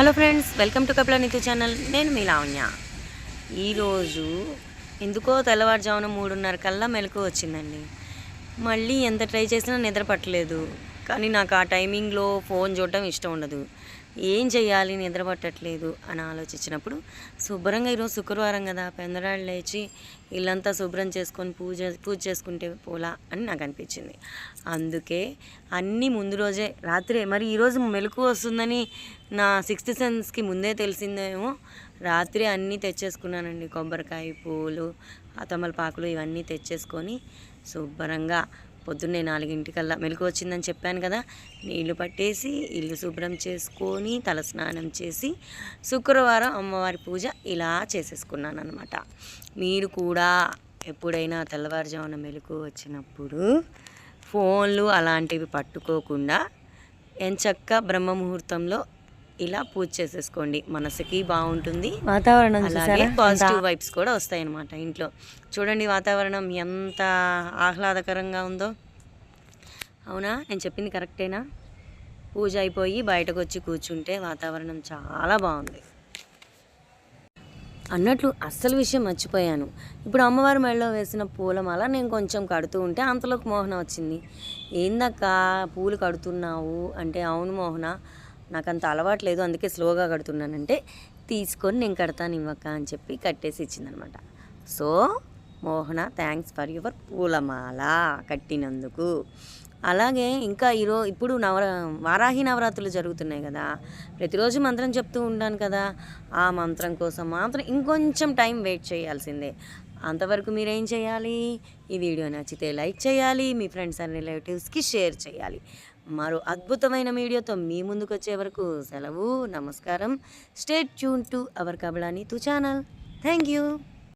Hello friends welcome to Kapila Nithu channel. నేను మీ లావణ్య. ఈరోజు ఎందుకో తెల్లవారుజామున మూడున్నర కల్లా మెలకు వచ్చిందండి. మళ్ళీ ఎంత ట్రై చేసినా నిద్ర పట్టలేదు. కానీ నాకు ఆ టైమింగ్లో ఫోన్ చూడటం ఇష్టం ఉండదు. ఏం చేయాలి? నిద్రపట్టట్లేదు అని ఆలోచించినప్పుడు శుభ్రంగా ఈరోజు శుక్రవారం కదా పెందరాళ్ళు లేచి ఇల్లంతా శుభ్రం చేసుకొని పూజ పూజ చేసుకుంటే పోలా అని నాకు అనిపించింది. అందుకే అన్నీ ముందు రోజే రాత్రే మరి ఈరోజు మెలకు వస్తుందని నా సిక్స్త్ సెన్స్కి ముందే తెలిసిందేమో రాత్రి అన్నీ తెచ్చేసుకున్నానండి. కొబ్బరికాయ పూలు తమలపాకులు ఇవన్నీ తెచ్చేసుకొని శుభ్రంగా పొద్దున్నే నాలుగింటికల్లా మెలకు వచ్చిందని చెప్పాను కదా నీళ్ళు పట్టేసి ఇల్లు శుభ్రం చేసుకొని తల స్నానం చేసి శుక్రవారం అమ్మవారి పూజ ఇలా చేసేసుకున్నాను అనమాట మీరు కూడా ఎప్పుడైనా తెల్లవారుజామున మెలకు వచ్చినప్పుడు ఫోన్లు అలాంటివి పట్టుకోకుండా ఎంచక్క బ్రహ్మ ముహూర్తంలో ఇలా పూజ చేసేసుకోండి. మనసుకి బాగుంటుంది. వాతావరణం అలాగే పాజిటివ్ వైబ్స్ కూడా వస్తాయి అన్నమాట ఇంట్లో. చూడండి వాతావరణం ఎంత ఆహ్లాదకరంగా ఉందో. అవునా? నేను చెప్పింది కరెక్టేనా? పూజ అయిపోయి బయటకు వచ్చి కూర్చుంటే వాతావరణం చాలా బాగుంది. అన్నట్లు అస్సలు విషయం మర్చిపోయాను. ఇప్పుడు అమ్మవారి మెడలో వేసిన పూలమాల నేను కొంచెం కడుతూ ఉంటే అంతలోకి మోహన వచ్చింది. ఏందక్క? పూలు కడుతున్నావు అంటే అవును మోహన? నాకు అంత అలవాటు లేదు అందుకే స్లోగా కడుతున్నానంటే తీసుకొని నేను కడతాను ఇవ్వక అని చెప్పి కట్టేసి ఇచ్చిందనమాట. So Mohana thanks for your పూలమాల కట్టినందుకు. అలాగే ఇంకా ఈరో ఇప్పుడు నవ వారాహి నవరాత్రులు జరుగుతున్నాయి కదా ప్రతిరోజు మంత్రం చెప్తూ ఉంటాను కదా ఆ మంత్రం కోసం మాత్రం ఇంకొంచెం టైం వెయిట్ చేయాల్సిందే. అంతవరకు మీరేం చేయాలి? ఈ వీడియో నచ్చితే లైక్ చేయాలి మీ ఫ్రెండ్స్ అండ్ రిలేటివ్స్కి షేర్ చేయాలి. మరో అద్భుతమైన వీడియోతో మీ ముందుకు వచ్చే వరకు సెలవు నమస్కారం. స్టేట్ ట్యూన్ టు అవర్ కబలాని తు ఛానల్. Thank you